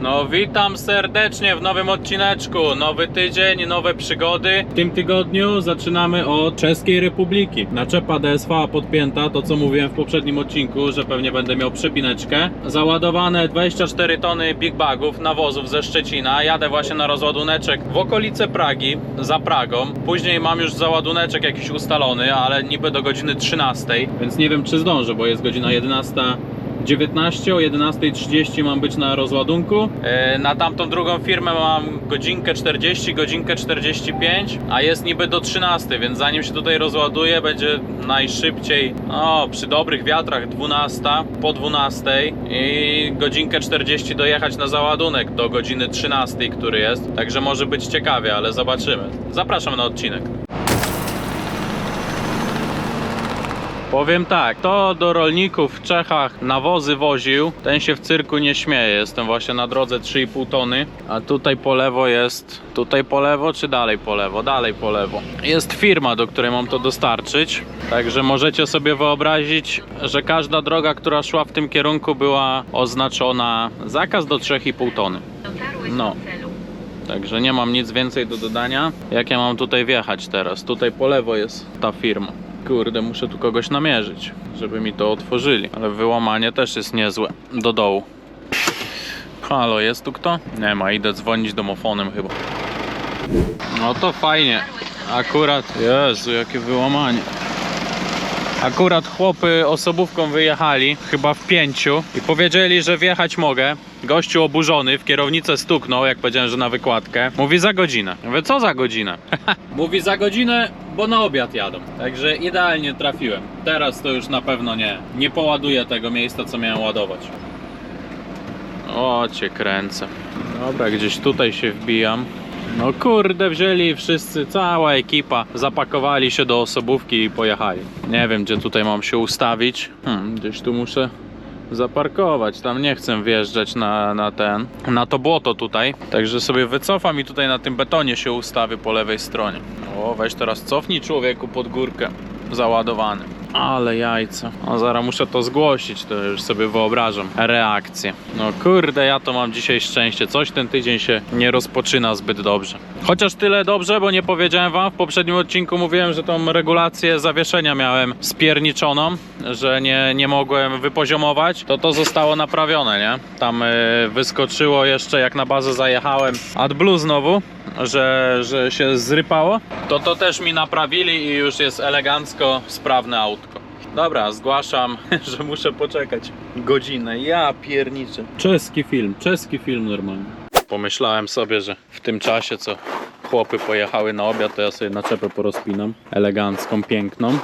No witam serdecznie w nowym odcineczku. Nowy tydzień, nowe przygody. W tym tygodniu zaczynamy od Czeskiej Republiki. Naczepa DSV podpięta, to co mówiłem w poprzednim odcinku, że pewnie będę miał przypineczkę. Załadowane 24 tony big bagów, nawozów ze Szczecina. Jadę właśnie na rozładuneczek w okolice Pragi, za Pragą. Później mam już załaduneczek jakiś ustalony, ale niby do godziny 13, więc nie wiem czy zdążę, bo jest godzina 11. 19, o 11.30 mam być na rozładunku. E, Na tamtą drugą firmę mam godzinkę 40, godzinkę 45, a jest niby do 13, więc zanim się tutaj rozładuje, będzie najszybciej, no przy dobrych wiatrach 12, po 12 i godzinkę 40 dojechać na załadunek do godziny 13, który jest. Także może być ciekawie, ale zobaczymy. Zapraszam na odcinek. Powiem tak, to do rolników w Czechach nawozy woził, ten się w cyrku nie śmieje. Jestem właśnie na drodze 3,5 tony, a tutaj po lewo jest, tutaj po lewo czy dalej po lewo? Dalej po lewo. Jest firma, do której mam to dostarczyć, także możecie sobie wyobrazić, że każda droga, która szła w tym kierunku była oznaczona zakaz do 3,5 tony. No. Także nie mam nic więcej do dodania. Jak ja mam tutaj wjechać teraz? Tutaj po lewo jest ta firma. Kurde, muszę tu kogoś namierzyć, żeby mi to otworzyli. Ale wyłamanie też jest niezłe. Do dołu. Halo, jest tu kto? Nie ma, idę dzwonić domofonem chyba. No to fajnie. Akurat, Jezu, jakie wyłamanie. Akurat chłopy osobówką wyjechali, chyba w pięciu, i powiedzieli, że wjechać mogę. Gościu oburzony, w kierownicę stuknął, jak powiedziałem, że na wykładkę. Mówi za godzinę. Mówię, co za godzinę? Mówi za godzinę, bo na obiad jadą. Także idealnie trafiłem. Teraz to już na pewno nie. Nie poładuję tego miejsca, co miałem ładować. O, cię kręcę. Dobra, gdzieś tutaj się wbijam. No kurde, wzięli wszyscy, cała ekipa, zapakowali się do osobówki i pojechali. Nie wiem, gdzie tutaj mam się ustawić. Hmm, gdzieś tu muszę zaparkować. Tam nie chcę wjeżdżać na, na ten, na to błoto tutaj. Także sobie wycofam i tutaj na tym betonie się ustawię po lewej stronie. O, weź teraz cofnij człowieku pod górkę. Załadowany. Ale jajca. A zaraz muszę to zgłosić, to już sobie wyobrażam. Reakcję. No kurde, ja to mam dzisiaj szczęście. Coś ten tydzień się nie rozpoczyna zbyt dobrze. Chociaż tyle dobrze, bo nie powiedziałem wam, w poprzednim odcinku mówiłem, że tą regulację zawieszenia miałem spierniczoną, że nie, nie mogłem wypoziomować. To to zostało naprawione, nie? Tam y, wyskoczyło jeszcze, jak na bazę zajechałem AdBlue znowu, że, że się zrypało. To to też mi naprawili i już jest elegancko sprawne autko. Dobra, zgłaszam, że muszę poczekać godzinę. Ja pierniczę. Czeski film, czeski film normalnie. Pomyślałem sobie, że w tym czasie, co chłopy pojechały na obiad, to ja sobie naczepę porozpinam. Elegancką, piękną.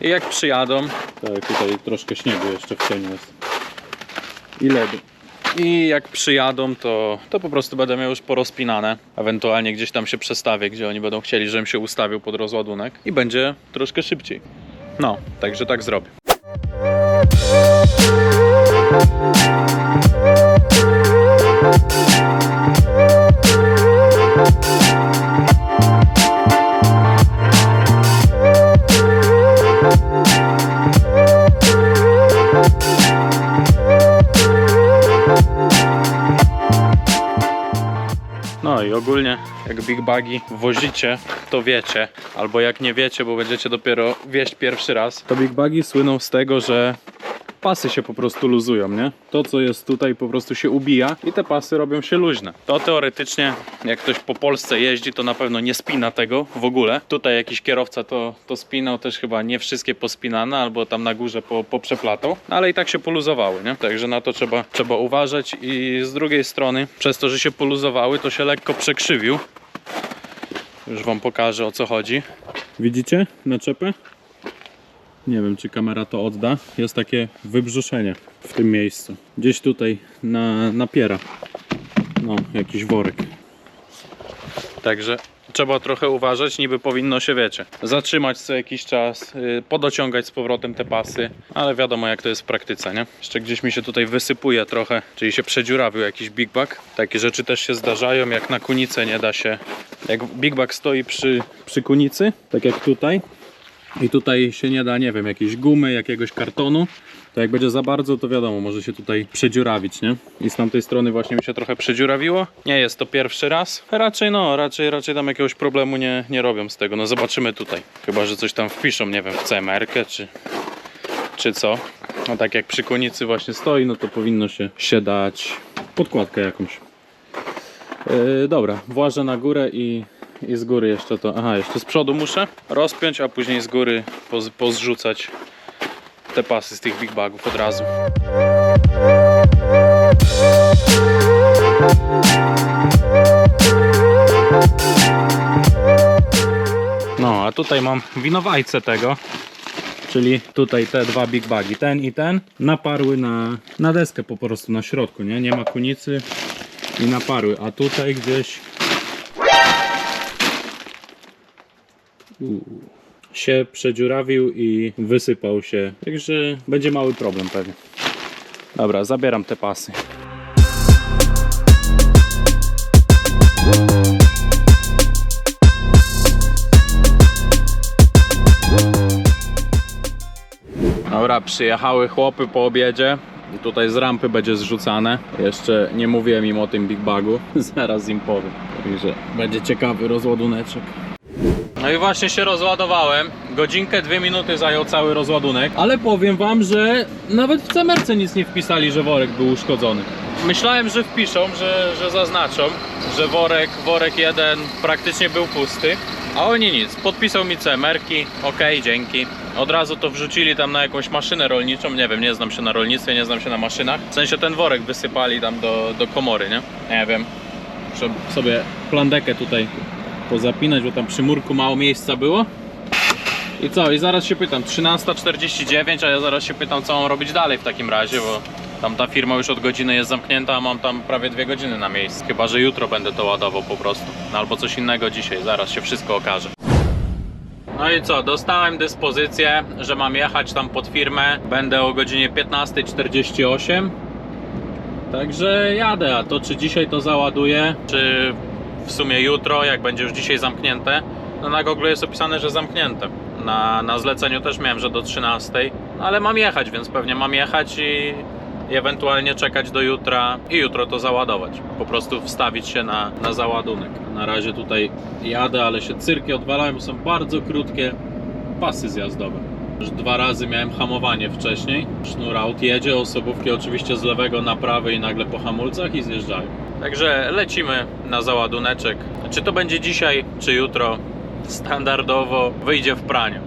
I jak przyjadą, to tutaj troszkę śniegu jeszcze w cieniu jest. I ledu. I jak przyjadą, to, to po prostu będę miał już porozpinane. Ewentualnie gdzieś tam się przestawię, gdzie oni będą chcieli, żebym się ustawił pod rozładunek. I będzie troszkę szybciej. No, także tak zrobię. Ogólnie jak Big Bagi wozicie, to wiecie, albo jak nie wiecie, bo będziecie dopiero wieść pierwszy raz, to Big Bagi słyną z tego, że pasy się po prostu luzują, nie? To co jest tutaj po prostu się ubija i te pasy robią się luźne. To teoretycznie jak ktoś po Polsce jeździ, to na pewno nie spina tego w ogóle. Tutaj jakiś kierowca to, to spinał, też chyba nie wszystkie pospinane, albo tam na górze po, poprzeplatał, no, ale i tak się poluzowały, nie? Także na to trzeba, trzeba uważać i z drugiej strony, przez to, że się poluzowały, to się lekko przekrzywił. Już wam pokażę o co chodzi. Widzicie naczepę? Nie wiem, czy kamera to odda. Jest takie wybrzuszenie w tym miejscu. Gdzieś tutaj na, napiera. No, jakiś worek. Także trzeba trochę uważać, niby powinno się, wiecie, zatrzymać co jakiś czas, yy, podociągać z powrotem te pasy, ale wiadomo jak to jest w praktyce, nie? Jeszcze gdzieś mi się tutaj wysypuje trochę, czyli się przedziurawił jakiś big bag. Takie rzeczy też się zdarzają, jak na kunicę nie da się, jak big bag stoi przy, przy kunicy, tak jak tutaj, i tutaj się nie da, nie wiem, jakiejś gumy, jakiegoś kartonu, To jak będzie za bardzo, to wiadomo, może się tutaj przedziurawić, nie? I z tamtej strony właśnie mi się trochę przedziurawiło. Nie jest to pierwszy raz. Raczej no, raczej, raczej tam jakiegoś problemu nie, nie robią z tego. No zobaczymy tutaj. Chyba, że coś tam wpiszą, nie wiem, w CMR-kę czy, czy co. No tak jak przy konicy właśnie stoi, no to powinno się, się dać podkładkę jakąś. Yy, dobra, włażę na górę i, i z góry jeszcze to. Aha, jeszcze z przodu muszę rozpiąć, a później z góry poz, pozrzucać te pasy z tych big bagów od razu. No, a tutaj mam winowajcę tego. Czyli tutaj te dwa big bagi, ten i ten, naparły na, na deskę po prostu na środku, nie? Nie ma konicy i naparły, a tutaj gdzieś się przedziurawił i wysypał się, także będzie mały problem pewnie. Dobra, zabieram te pasy. Dobra, przyjechały chłopy po obiedzie i tutaj z rampy będzie zrzucane. Jeszcze nie mówiłem im o tym Big Bagu, zaraz im powiem. Także będzie ciekawy rozładuneczek. No i właśnie się rozładowałem. Godzinkę, dwie minuty zajął cały rozładunek. Ale powiem wam, że nawet w cemerce nic nie wpisali, że worek był uszkodzony. Myślałem, że wpiszą, że, że zaznaczą, że worek, worek jeden praktycznie był pusty. A oni nic, podpisał mi cemerki, ok, dzięki. Od razu to wrzucili tam na jakąś maszynę rolniczą, nie wiem, nie znam się na rolnictwie, nie znam się na maszynach. W sensie ten worek wysypali tam do, do komory, nie? Nie wiem. Muszę sobie plandekę tutaj pozapinać, bo tam przy murku mało miejsca było. I co? I zaraz się pytam, 13.49, a ja zaraz się pytam, co mam robić dalej w takim razie, bo tam ta firma już od godziny jest zamknięta, a mam tam prawie dwie godziny na miejscu. Chyba, że jutro będę to ładował po prostu. No, albo coś innego dzisiaj, zaraz się wszystko okaże. No i co, dostałem dyspozycję, że mam jechać tam pod firmę. Będę o godzinie 15.48. Także jadę, a to czy dzisiaj to załaduję, czy w sumie jutro, jak będzie już dzisiaj zamknięte. No na Google jest opisane, że zamknięte. Na, na zleceniu też miałem, że do 13, no ale mam jechać, więc pewnie mam jechać i, i ewentualnie czekać do jutra i jutro to załadować. Po prostu wstawić się na, na załadunek. Na razie tutaj jadę, ale się cyrki odwalają, są bardzo krótkie pasy zjazdowe. Już dwa razy miałem hamowanie wcześniej. Sznur aut jedzie, osobówki oczywiście z lewego na prawy i nagle po hamulcach i zjeżdżają. Także lecimy na załaduneczek. Czy to będzie dzisiaj, czy jutro, standardowo wyjdzie w praniu.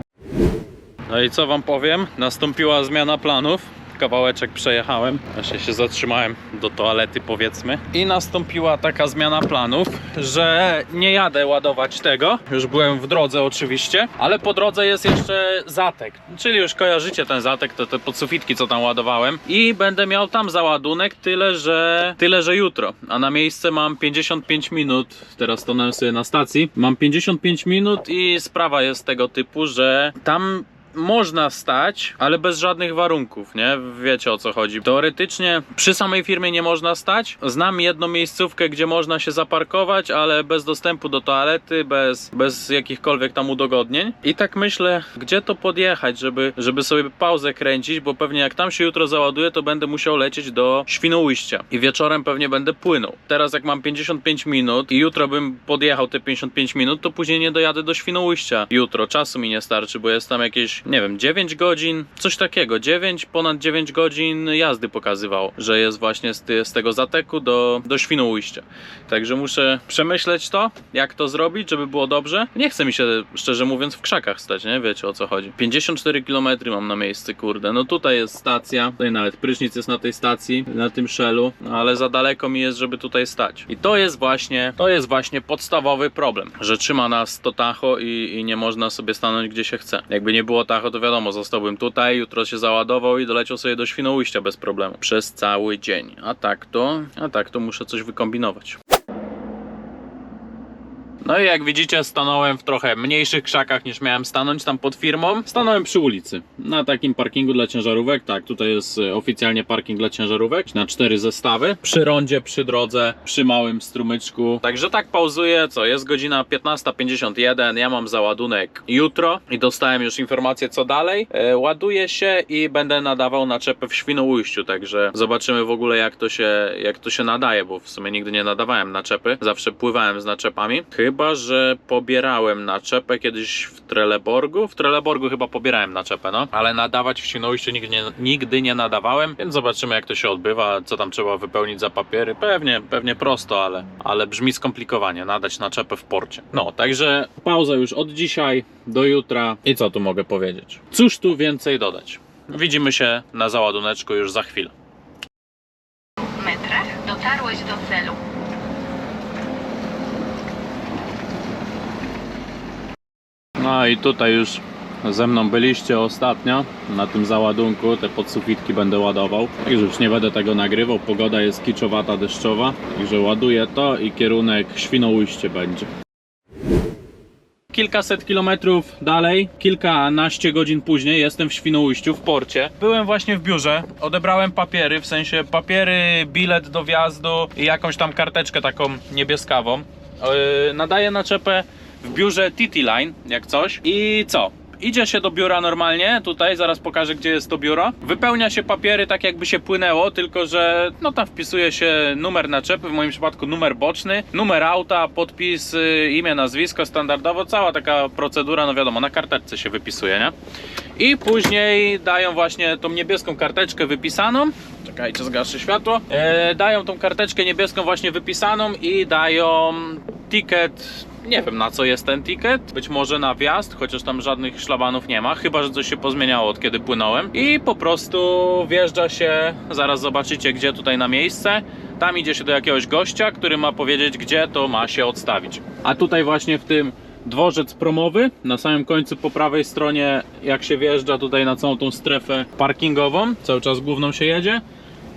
No i co wam powiem? Nastąpiła zmiana planów. Kawałeczek przejechałem, właśnie się zatrzymałem do toalety powiedzmy. I nastąpiła taka zmiana planów, że nie jadę ładować tego. Już byłem w drodze oczywiście, ale po drodze jest jeszcze zatek. Czyli już kojarzycie ten zatek, to te podsufitki co tam ładowałem. I będę miał tam załadunek, tyle że, tyle że jutro. A na miejsce mam 55 minut. Teraz tonąłem sobie na stacji. Mam 55 minut i sprawa jest tego typu, że tam można stać, ale bez żadnych warunków, nie? Wiecie o co chodzi. Teoretycznie przy samej firmie nie można stać. Znam jedną miejscówkę, gdzie można się zaparkować, ale bez dostępu do toalety, bez, bez jakichkolwiek tam udogodnień. I tak myślę, gdzie to podjechać, żeby, żeby sobie pauzę kręcić, bo pewnie jak tam się jutro załaduję, to będę musiał lecieć do Świnoujścia i wieczorem pewnie będę płynął. Teraz jak mam 55 minut i jutro bym podjechał te 55 minut, to później nie dojadę do Świnoujścia jutro. Czasu mi nie starczy, bo jest tam jakieś nie wiem, 9 godzin, coś takiego, 9, ponad 9 godzin jazdy pokazywało, że jest właśnie z, z tego zateku do, do Świnoujścia. Także muszę przemyśleć to, jak to zrobić, żeby było dobrze. Nie chce mi się, szczerze mówiąc, w krzakach stać, nie? Wiecie o co chodzi. 54 km mam na miejscu, kurde. No tutaj jest stacja, tutaj nawet prysznic jest na tej stacji, na tym szellu, no ale za daleko mi jest, żeby tutaj stać. I to jest właśnie, to jest właśnie podstawowy problem, że trzyma nas to tacho i, i nie można sobie stanąć gdzie się chce. Jakby nie było tacho, to wiadomo, zostałbym tutaj, jutro się załadował i doleciał sobie do Świnoujścia bez problemu. Przez cały dzień. A tak to, a tak to muszę coś wykombinować. No i jak widzicie, stanąłem w trochę mniejszych krzakach niż miałem stanąć tam pod firmą. Stanąłem przy ulicy, na takim parkingu dla ciężarówek. Tak, tutaj jest y, oficjalnie parking dla ciężarówek na cztery zestawy. Przy rondzie, przy drodze, przy małym strumyczku. Także tak pauzuję, co jest godzina 15.51. Ja mam załadunek jutro i dostałem już informację, co dalej. E, ładuję się i będę nadawał naczepę w Świnoujściu, także zobaczymy w ogóle, jak to się, jak to się nadaje, bo w sumie nigdy nie nadawałem naczepy. Zawsze pływałem z naczepami. Chyba, że pobierałem naczepę kiedyś w Trelleborgu. W Trelleborgu chyba pobierałem naczepę, no. Ale nadawać w Świnoujściu nigdy nie, nigdy nie nadawałem, więc zobaczymy, jak to się odbywa, co tam trzeba wypełnić za papiery. Pewnie, pewnie prosto, ale, ale brzmi skomplikowanie, nadać naczepę w porcie. No, także pauza już od dzisiaj do jutra. I co tu mogę powiedzieć? Cóż tu więcej dodać? Widzimy się na załaduneczku już za chwilę. No i tutaj już ze mną byliście ostatnio na tym załadunku, te podsufitki będę ładował. Także już nie będę tego nagrywał, pogoda jest kiczowata, deszczowa. Także ładuję to i kierunek Świnoujście będzie. Kilkaset kilometrów dalej, kilkanaście godzin później jestem w Świnoujściu, w porcie. Byłem właśnie w biurze, odebrałem papiery, w sensie papiery, bilet do wjazdu i jakąś tam karteczkę taką niebieskawą. Yy, nadaję naczepę w biurze TT Line, jak coś. I co? Idzie się do biura normalnie, tutaj zaraz pokażę gdzie jest to biuro. Wypełnia się papiery tak jakby się płynęło, tylko że no tam wpisuje się numer naczepy, w moim przypadku numer boczny, numer auta, podpis, y, imię, nazwisko standardowo, cała taka procedura, no wiadomo, na karteczce się wypisuje, nie? I później dają właśnie tą niebieską karteczkę wypisaną. Czekajcie, zgaszę światło. E, dają tą karteczkę niebieską właśnie wypisaną i dają ticket nie wiem na co jest ten ticket, być może na wjazd, chociaż tam żadnych szlabanów nie ma, chyba że coś się pozmieniało od kiedy płynąłem. I po prostu wjeżdża się, zaraz zobaczycie gdzie tutaj na miejsce. Tam idzie się do jakiegoś gościa, który ma powiedzieć gdzie to ma się odstawić. A tutaj właśnie w tym dworzec promowy, na samym końcu po prawej stronie jak się wjeżdża tutaj na całą tą strefę parkingową, cały czas główną się jedzie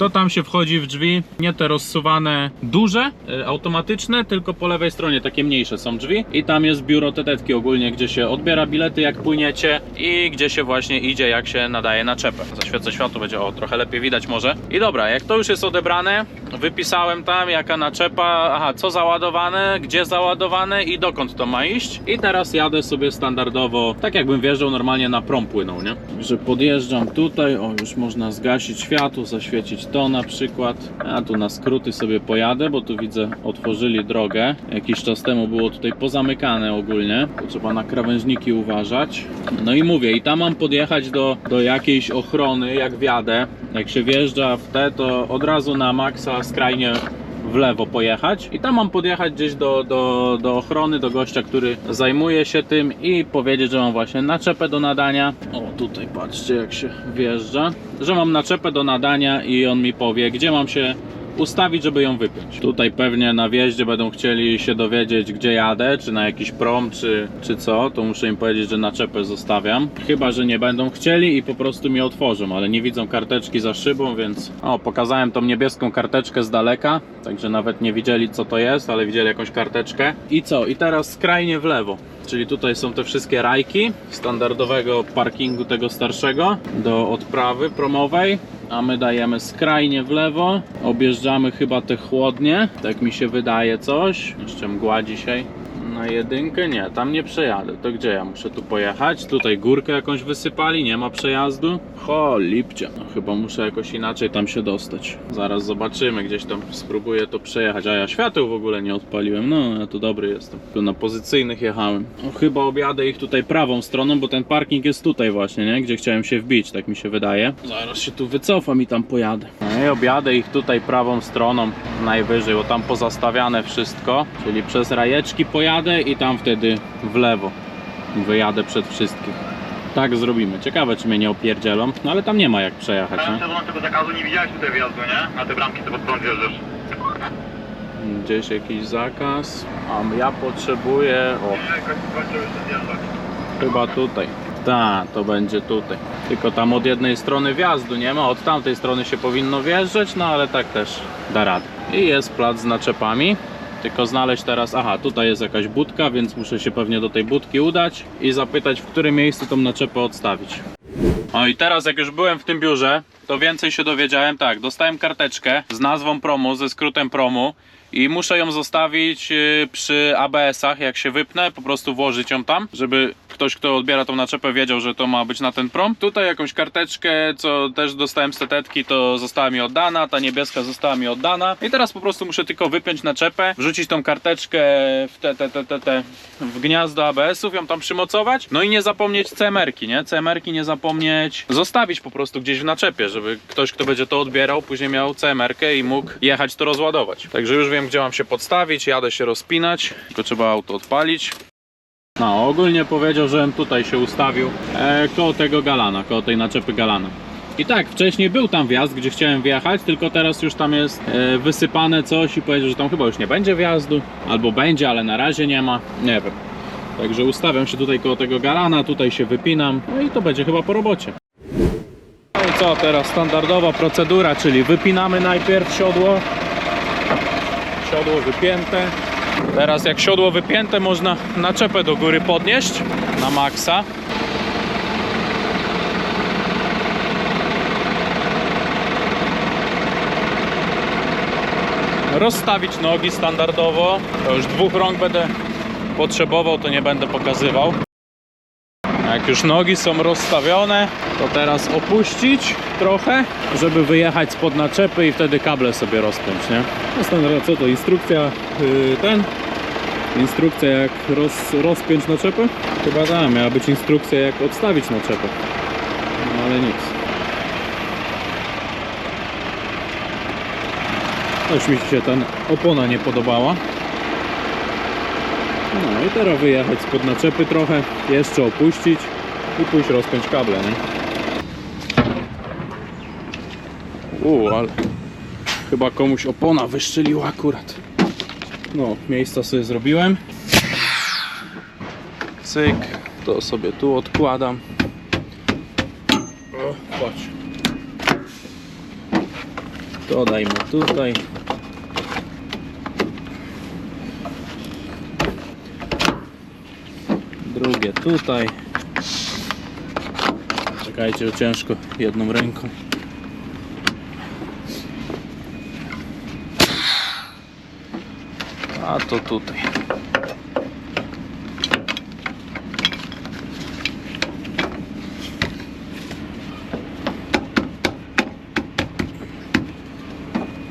to tam się wchodzi w drzwi, nie te rozsuwane duże, y, automatyczne, tylko po lewej stronie takie mniejsze są drzwi i tam jest biuro tetetki ogólnie, gdzie się odbiera bilety jak płyniecie i gdzie się właśnie idzie jak się nadaje naczepę. Zaświecę światło, będzie o trochę lepiej widać może. I dobra, jak to już jest odebrane, wypisałem tam jaka naczepa, aha, co załadowane, gdzie załadowane i dokąd to ma iść. I teraz jadę sobie standardowo, tak jakbym wjeżdżał normalnie na prom płynął, nie? Że podjeżdżam tutaj, o już można zgasić światło, zaświecić to na przykład. Ja tu na skróty sobie pojadę, bo tu widzę otworzyli drogę. Jakiś czas temu było tutaj pozamykane ogólnie. Tu trzeba na krawężniki uważać. No i mówię, i tam mam podjechać do, do jakiejś ochrony, jak wjadę. Jak się wjeżdża w te, to od razu na maksa skrajnie w lewo pojechać i tam mam podjechać gdzieś do, do, do ochrony, do gościa, który zajmuje się tym i powiedzieć, że mam właśnie naczepę do nadania. O, tutaj patrzcie jak się wjeżdża, że mam naczepę do nadania i on mi powie, gdzie mam się ustawić, żeby ją wypiąć. Tutaj pewnie na wjeździe będą chcieli się dowiedzieć, gdzie jadę, czy na jakiś prom, czy, czy co, to muszę im powiedzieć, że naczepę zostawiam. Chyba, że nie będą chcieli i po prostu mi otworzą, ale nie widzą karteczki za szybą, więc o, pokazałem tą niebieską karteczkę z daleka, także nawet nie widzieli co to jest, ale widzieli jakąś karteczkę. I co? I teraz skrajnie w lewo. Czyli tutaj są te wszystkie rajki standardowego parkingu tego starszego do odprawy promowej, a my dajemy skrajnie w lewo. Objeżdżamy chyba te chłodnie, tak mi się wydaje coś. Jeszcze mgła dzisiaj. Na jedynkę nie, tam nie przejadę. To gdzie ja muszę tu pojechać? Tutaj górkę jakąś wysypali, nie ma przejazdu. Ho, lipcie. No, chyba muszę jakoś inaczej tam się dostać. Zaraz zobaczymy, gdzieś tam spróbuję to przejechać. A ja świateł w ogóle nie odpaliłem. No, ja to dobry jestem. Tu na pozycyjnych jechałem. No, chyba objadę ich tutaj prawą stroną, bo ten parking jest tutaj właśnie, nie? Gdzie chciałem się wbić, tak mi się wydaje. Zaraz się tu wycofam i tam pojadę. No i objadę ich tutaj prawą stroną najwyżej, bo tam pozastawiane wszystko. Czyli przez rajeczki pojadę i tam wtedy w lewo wyjadę przed wszystkich. Tak zrobimy. Ciekawe, czy mnie nie opierdzielą, no ale tam nie ma jak przejechać, nie? no tego zakazu nie widziałeś tutaj wjazdu, nie? Na te bramki, co pod prąd wjeżdżasz. Gdzieś jakiś zakaz. A ja potrzebuję. O, chyba tutaj. Tak, to będzie tutaj. Tylko tam od jednej strony wjazdu nie ma, od tamtej strony się powinno wjeżdżać, no ale tak też da radę. I jest plac z naczepami. Tylko znaleźć teraz, aha, tutaj jest jakaś budka, więc muszę się pewnie do tej budki udać i zapytać, w którym miejscu tą naczepę odstawić. No i teraz jak już byłem w tym biurze, to więcej się dowiedziałem. Tak, dostałem karteczkę z nazwą promu, ze skrótem promu i muszę ją zostawić y, przy ABS-ach, jak się wypnę, po prostu włożyć ją tam, żeby ktoś, kto odbiera tą naczepę wiedział, że to ma być na ten prom. Tutaj jakąś karteczkę, co też dostałem z tetetki, to została mi oddana, ta niebieska została mi oddana i teraz po prostu muszę tylko wypiąć naczepę, wrzucić tą karteczkę w te, te, te, te, te w gniazdo ABS-ów, ją tam przymocować, no i nie zapomnieć CMR-ki, nie? CMR-ki nie zapomnieć zostawić po prostu gdzieś w naczepie, żeby ktoś, kto będzie to odbierał, później miał CMR-kę i mógł jechać to rozładować. Także już wiem, gdzie mam się podstawić, jadę się rozpinać, tylko trzeba auto odpalić. No, ogólnie powiedział, żebym tutaj się ustawił e, koło tego galana, koło tej naczepy galana. I tak, wcześniej był tam wjazd, gdzie chciałem wjechać, tylko teraz już tam jest e, wysypane coś i powiedział, że tam chyba już nie będzie wjazdu, albo będzie, ale na razie nie ma, nie wiem. Także ustawiam się tutaj koło tego galana, tutaj się wypinam, no i to będzie chyba po robocie. No i co teraz? Standardowa procedura, czyli wypinamy najpierw siodło, siodło wypięte. Teraz jak siodło wypięte, można naczepę do góry podnieść na maksa. Rozstawić nogi standardowo. To już dwóch rąk będę potrzebował, to nie będę pokazywał. Jak już nogi są rozstawione, to teraz opuścić trochę, żeby wyjechać spod naczepy i wtedy kable sobie rozpiąć, nie? Co to? Instrukcja yy, ten? Instrukcja jak roz, rozpiąć naczepę? Chyba tak, miała być instrukcja jak odstawić naczepę. No ale nic. Też mi się ta opona nie podobała. No i teraz wyjechać spod naczepy trochę, jeszcze opuścić i pójść rozpiąć kable, nie? U, ale chyba komuś opona wyszczeliła akurat. No, miejsca sobie zrobiłem. Cyk, to sobie tu odkładam. O, patrz. To dajmy tutaj. Drugie tutaj. Czekajcie, że ciężko jedną ręką. A to tutaj.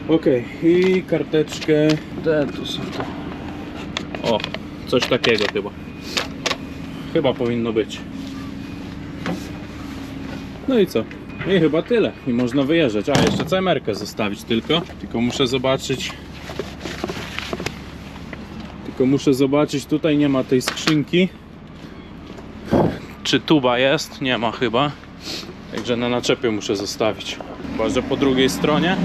Ok, i karteczkę. Te tu są te. O, coś takiego chyba. Chyba powinno być. No i co? I chyba tyle. I można wyjeżdżać. A, jeszcze CMR-kę zostawić tylko. Tylko muszę zobaczyć. Tylko muszę zobaczyć, tutaj nie ma tej skrzynki. Czy tuba jest? Nie ma chyba. Także na naczepie muszę zostawić. Chyba, że po drugiej stronie.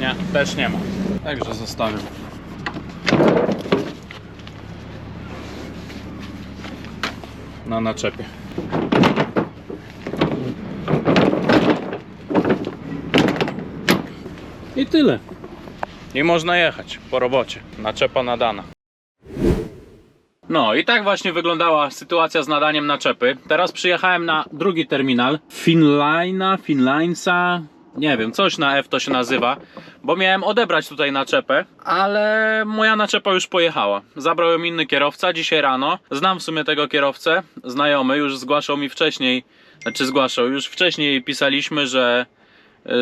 Nie, też nie ma. Także zostawiam. Na naczepie. I tyle. I można jechać po robocie. Naczepa nadana. No i tak właśnie wyglądała sytuacja z nadaniem naczepy. Teraz przyjechałem na drugi terminal. Finlina, Finlinesa, nie wiem, coś na F to się nazywa, bo miałem odebrać tutaj naczepę, ale moja naczepa już pojechała. Zabrał ją inny kierowca dzisiaj rano. Znam w sumie tego kierowcę, znajomy, już zgłaszał mi wcześniej, znaczy zgłaszał, już wcześniej pisaliśmy, że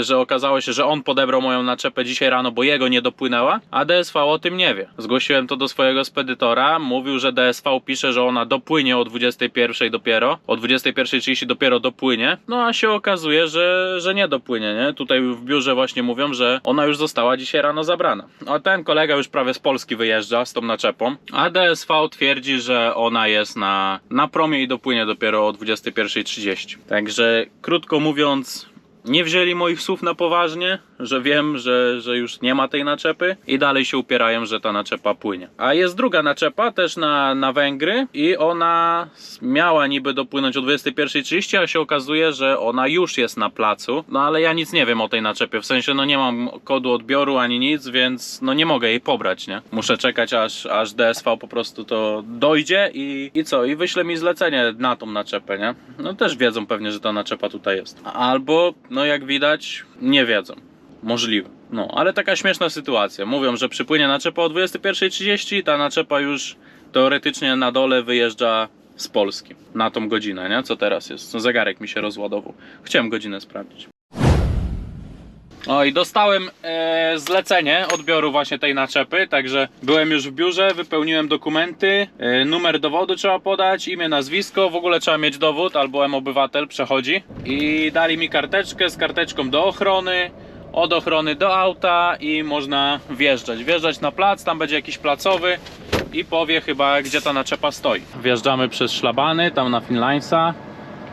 że okazało się, że on podebrał moją naczepę dzisiaj rano, bo jego nie dopłynęła, a DSV o tym nie wie. Zgłosiłem to do swojego spedytora, mówił, że DSV pisze, że ona dopłynie o 21 dopiero, o 21.30 dopiero dopłynie, no a się okazuje, że, że nie dopłynie, nie? Tutaj w biurze właśnie mówią, że ona już została dzisiaj rano zabrana. A ten kolega już prawie z Polski wyjeżdża z tą naczepą, a DSV twierdzi, że ona jest na, na promie i dopłynie dopiero o 21.30. Także krótko mówiąc, nie wzięli moich słów na poważnie, że wiem, że, że już nie ma tej naczepy i dalej się upierają, że ta naczepa płynie. A jest druga naczepa też na, na Węgry i ona miała niby dopłynąć o 21.30, a się okazuje, że ona już jest na placu. No ale ja nic nie wiem o tej naczepie, w sensie no nie mam kodu odbioru ani nic, więc no nie mogę jej pobrać, nie? Muszę czekać aż, aż DSV po prostu to dojdzie i, i co? I wyśle mi zlecenie na tą naczepę, nie? No też wiedzą pewnie, że ta naczepa tutaj jest. Albo, no jak widać, nie wiedzą. Możliwe. No, ale taka śmieszna sytuacja. Mówią, że przypłynie naczepa o 21.30, ta naczepa już teoretycznie na dole wyjeżdża z Polski na tą godzinę, nie? Co teraz jest? No, zegarek mi się rozładował. Chciałem godzinę sprawdzić. O i dostałem e, zlecenie odbioru właśnie tej naczepy, także byłem już w biurze, wypełniłem dokumenty, e, numer dowodu trzeba podać, imię, nazwisko, w ogóle trzeba mieć dowód, albo M-Obywatel przechodzi i dali mi karteczkę z karteczką do ochrony, od ochrony do auta i można wjeżdżać. Wjeżdżać na plac, tam będzie jakiś placowy i powie chyba gdzie ta naczepa stoi. Wjeżdżamy przez szlabany, tam na Finlinesa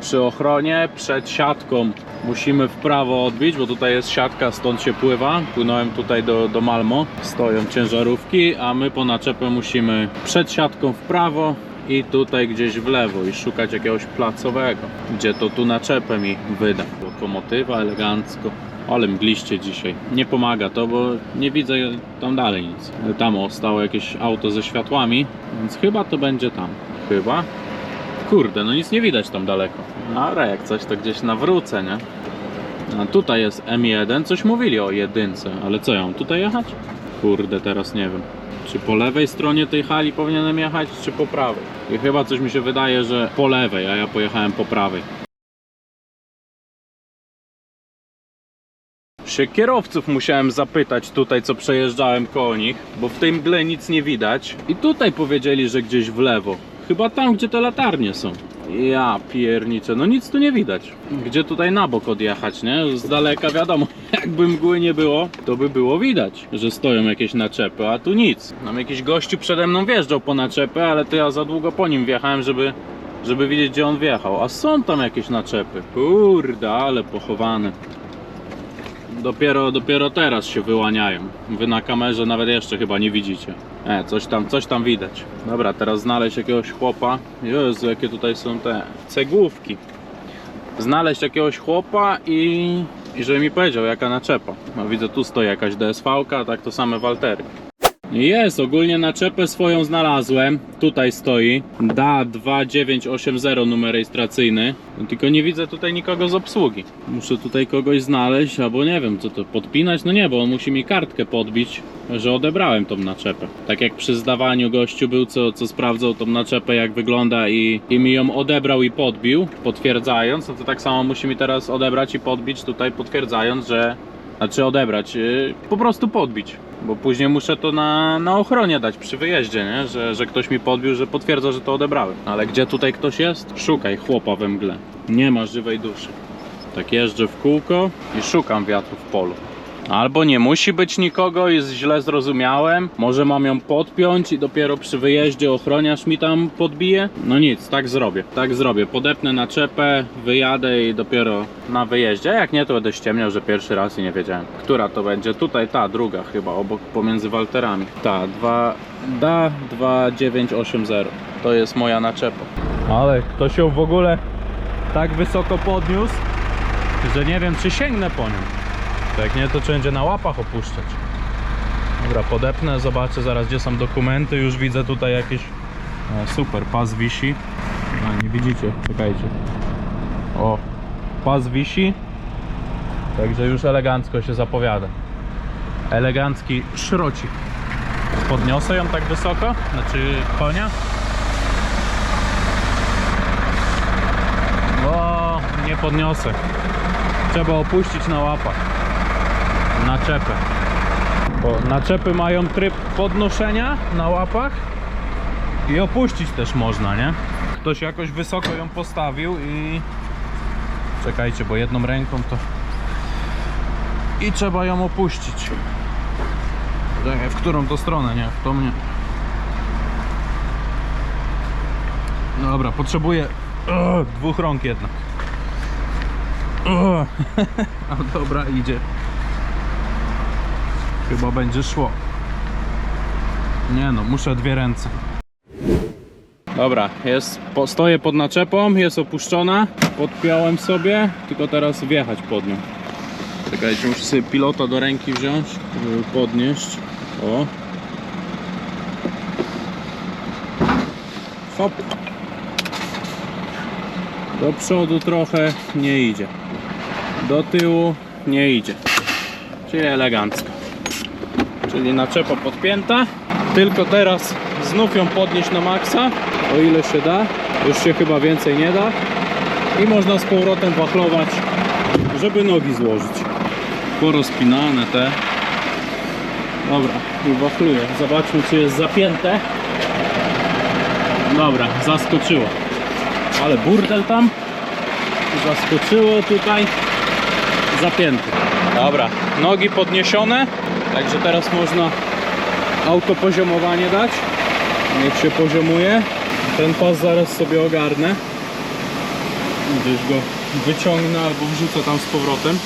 przy ochronie, przed siatką musimy w prawo odbić, bo tutaj jest siatka, stąd się pływa. Płynąłem tutaj do, do Malmo, stoją ciężarówki, a my po naczepę musimy przed siatką w prawo i tutaj gdzieś w lewo i szukać jakiegoś placowego, gdzie to tu naczepę mi wyda. Lokomotywa elegancko. Ale mgliście dzisiaj. Nie pomaga to, bo nie widzę tam dalej nic. Tam stało jakieś auto ze światłami, więc chyba to będzie tam. Chyba. Kurde, no nic nie widać tam daleko. No ale jak coś, to gdzieś nawrócę, nie? A tutaj jest M1, coś mówili o jedynce, ale co mam tutaj jechać? Kurde, teraz nie wiem. Czy po lewej stronie tej hali powinienem jechać, czy po prawej? I chyba coś mi się wydaje, że po lewej, a ja pojechałem po prawej. Się kierowców musiałem zapytać tutaj, co przejeżdżałem koło nich, bo w tej mgle nic nie widać. I tutaj powiedzieli, że gdzieś w lewo. Chyba tam, gdzie te latarnie są. Ja pierniczę, no nic tu nie widać. Gdzie tutaj na bok odjechać, nie? Z daleka wiadomo, jakby mgły nie było, to by było widać, że stoją jakieś naczepy, a tu nic. Nam jakiś gościu przede mną wjeżdżał po naczepę, ale to ja za długo po nim wjechałem, żeby, żeby widzieć, gdzie on wjechał. A są tam jakieś naczepy. Kurde, ale pochowane. Dopiero, dopiero teraz się wyłaniają. Wy na kamerze nawet jeszcze chyba nie widzicie. E, coś tam, coś tam widać. Dobra, teraz znaleźć jakiegoś chłopa. Jezu, jakie tutaj są te cegłówki. Znaleźć jakiegoś chłopa i, i żeby mi powiedział, jaka naczepa. No, widzę, tu stoi jakaś DSV-ka, tak to same Waltery. Jest, ogólnie naczepę swoją znalazłem. Tutaj stoi. DA 2980 numer rejestracyjny. No, tylko nie widzę tutaj nikogo z obsługi. Muszę tutaj kogoś znaleźć, albo nie wiem, co to podpinać. No nie, bo on musi mi kartkę podbić, że odebrałem tą naczepę. Tak jak przy zdawaniu gościu był, co, co sprawdzał tą naczepę, jak wygląda i, i mi ją odebrał i podbił, potwierdzając. No to tak samo musi mi teraz odebrać i podbić tutaj, potwierdzając, że znaczy odebrać, yy, po prostu podbić. Bo później muszę to na, na ochronie dać przy wyjeździe, nie? Że, że ktoś mi podbił, że potwierdza, że to odebrałem. Ale gdzie tutaj ktoś jest? Szukaj chłopa we mgle. Nie ma żywej duszy. Tak jeżdżę w kółko i szukam wiatru w polu. Albo nie musi być nikogo, jest źle zrozumiałem. Może mam ją podpiąć i dopiero przy wyjeździe ochroniarz mi tam podbije. No nic, tak zrobię. Tak zrobię. Podepnę naczepę, wyjadę i dopiero na wyjeździe. Jak nie, to będę ściemniał, że pierwszy raz i nie wiedziałem. Która to będzie? Tutaj ta, druga chyba, obok pomiędzy Walterami. Ta, 2, DA 2980. To jest moja naczepa. Ale ktoś ją w ogóle tak wysoko podniósł, że nie wiem, czy sięgnę po nią. Jak nie, to trzeba będzie na łapach opuszczać. Dobra, podepnę, zobaczę zaraz gdzie są dokumenty. Już widzę tutaj jakieś... O, super, pas wisi. A, nie widzicie, czekajcie. O, pas wisi. Także już elegancko się zapowiada. Elegancki szrocik. Podniosę ją tak wysoko? Znaczy konia? O, nie podniosę. Trzeba opuścić na łapach naczepę. Bo naczepy mają tryb podnoszenia na łapach i opuścić też można, nie? Ktoś jakoś wysoko ją postawił i czekajcie, bo jedną ręką to i trzeba ją opuścić. W którą to stronę, nie? W tą nie. Dobra, potrzebuję dwóch rąk jednak. O, a dobra, idzie. Chyba będzie szło. Nie no, muszę dwie ręce. Dobra, jest, po, stoję pod naczepą, jest opuszczona. Podpiąłem sobie, tylko teraz wjechać pod nią. Czekajcie, muszę sobie pilota do ręki wziąć, żeby podnieść. O. Hop. Do przodu trochę nie idzie. Do tyłu nie idzie. Czyli elegancko. Czyli naczepa podpięta. Tylko teraz znów ją podnieść na maksa, o ile się da. Już się chyba więcej nie da. I można z powrotem wachlować, żeby nogi złożyć. Porozpinane te. Dobra, wachluję. Zobaczmy, czy jest zapięte. Dobra, zaskoczyło. Ale burdel tam. Zaskoczyło tutaj. Zapięty. Dobra, nogi podniesione. Także teraz można autopoziomowanie dać. Niech się poziomuje. Ten pas zaraz sobie ogarnę. Gdzieś go wyciągnę albo wrzucę tam z powrotem.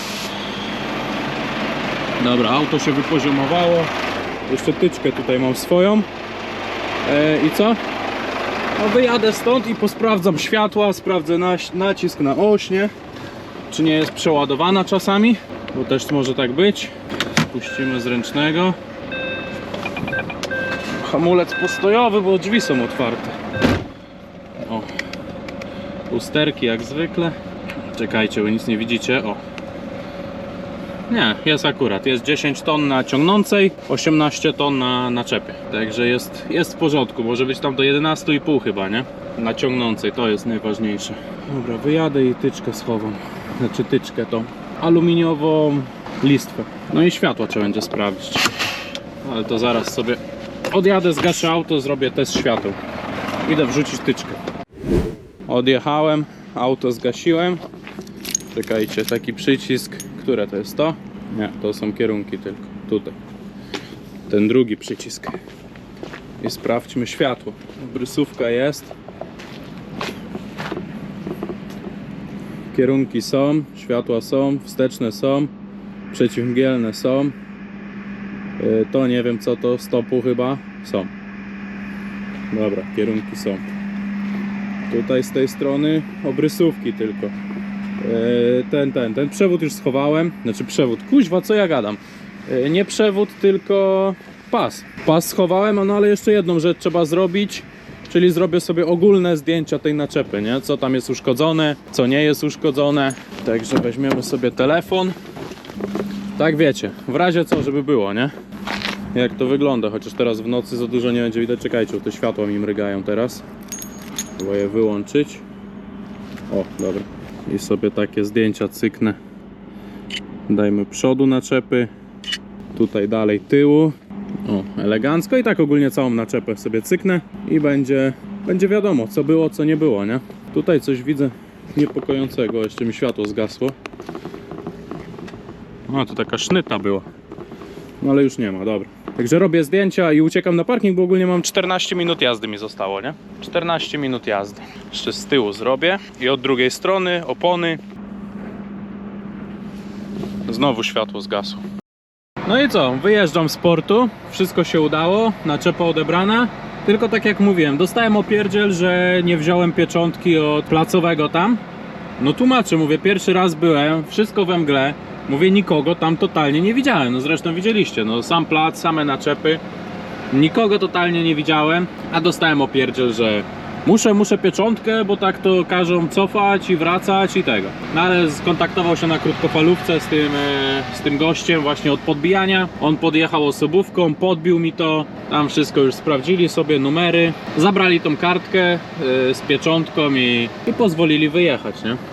Dobra, auto się wypoziomowało. Jeszcze tyczkę tutaj mam swoją. E, I co? No wyjadę stąd i posprawdzam światła, sprawdzę nacisk na ośnie, czy nie jest przeładowana czasami, bo też może tak być. Spuścimy z ręcznego. Hamulec postojowy, bo drzwi są otwarte. O. Usterki jak zwykle. Czekajcie, bo nic nie widzicie. O. Nie, jest akurat. Jest 10 ton na ciągnącej, 18 ton na naczepie. Także jest, jest w porządku. Może być tam do 11,5 chyba, nie? Na ciągnącej, to jest najważniejsze. Dobra, wyjadę i tyczkę schowam. Znaczy tyczkę tą aluminiową listwę. No i światła trzeba będzie sprawdzić. Ale to zaraz sobie odjadę, zgaszę auto, zrobię test świateł. Idę wrzucić tyczkę. Odjechałem, auto zgasiłem. Czekajcie, taki przycisk. Które to jest to? Nie, to są kierunki tylko. Tutaj. Ten drugi przycisk. I sprawdźmy światło. Brysówka jest. Kierunki są, światła są, wsteczne są, przeciwmgielne są. Yy, To nie wiem co to, stopu chyba są. Dobra, kierunki są. Tutaj z tej strony obrysówki tylko. Yy, Ten, ten, ten przewód już schowałem. Znaczy przewód, kuźwa, co ja gadam? Yy, Nie przewód, tylko pas. Pas schowałem, no ale jeszcze jedną rzecz trzeba zrobić. Czyli zrobię sobie ogólne zdjęcia tej naczepy, nie? Co tam jest uszkodzone, co nie jest uszkodzone. Także weźmiemy sobie telefon. Tak wiecie, w razie co, żeby było, nie? Jak to wygląda, chociaż teraz w nocy za dużo nie będzie widać. Czekajcie, te światła mi mrygają teraz. Próbuję je wyłączyć. O, dobra. I sobie takie zdjęcia cyknę. Dajmy przodu naczepy. Tutaj dalej tyłu. O, elegancko i tak ogólnie całą naczepę sobie cyknę i będzie, będzie wiadomo co było, co nie było, nie? Tutaj coś widzę niepokojącego, jeszcze mi światło zgasło. A, to taka sznyta była. No ale już nie ma, dobra. Także robię zdjęcia i uciekam na parking, bo ogólnie mam 14 minut jazdy mi zostało, nie? 14 minut jazdy. Jeszcze z tyłu zrobię i od drugiej strony opony. Znowu światło zgasło. No i co, wyjeżdżam z portu, wszystko się udało, naczepa odebrana. Tylko tak jak mówiłem, dostałem opierdziel, że nie wziąłem pieczątki od placowego tam. No tłumaczę, mówię, pierwszy raz byłem, wszystko we mgle. Mówię, nikogo tam totalnie nie widziałem. No zresztą widzieliście, no sam plac, same naczepy. Nikogo totalnie nie widziałem, a dostałem opierdziel, że muszę, muszę pieczątkę, bo tak to każą cofać i wracać i tego. No ale skontaktował się na krótkofalówce z tym, e, z tym gościem właśnie od podbijania. On podjechał osobówką, podbił mi to, tam wszystko już sprawdzili sobie, numery. Zabrali tą kartkę e, z pieczątką i, i pozwolili wyjechać, nie?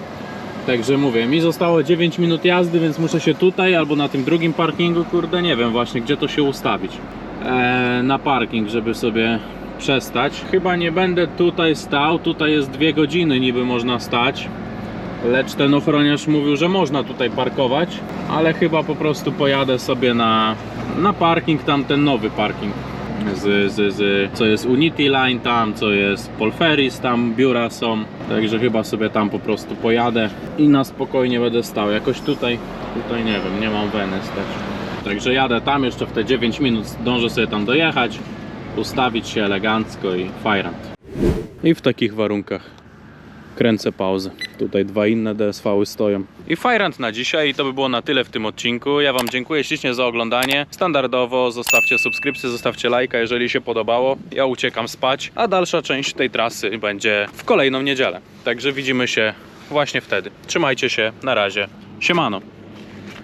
Także mówię, mi zostało 9 minut jazdy, więc muszę się tutaj albo na tym drugim parkingu, kurde, nie wiem właśnie gdzie to się ustawić. E, na parking, żeby sobie przestać. Chyba nie będę tutaj stał, tutaj jest dwie godziny niby można stać. Lecz ten ochroniarz mówił, że można tutaj parkować, ale chyba po prostu pojadę sobie na, na parking, tam ten nowy parking. Z, z, z, co jest Unity Line tam, co jest Polferis tam, biura są. Także chyba sobie tam po prostu pojadę i na spokojnie będę stał. Jakoś tutaj, tutaj nie wiem, nie mam weny stać. Także jadę tam jeszcze w te 9 minut, dążę sobie tam dojechać, ustawić się elegancko i fajrant. I w takich warunkach kręcę pauzę. Tutaj dwa inne DSV-y stoją. I fajrant na dzisiaj i to by było na tyle w tym odcinku. Ja Wam dziękuję ślicznie za oglądanie. Standardowo zostawcie subskrypcję, zostawcie lajka, jeżeli się podobało. Ja uciekam spać, a dalsza część tej trasy będzie w kolejną niedzielę. Także widzimy się właśnie wtedy. Trzymajcie się, na razie. Siemano.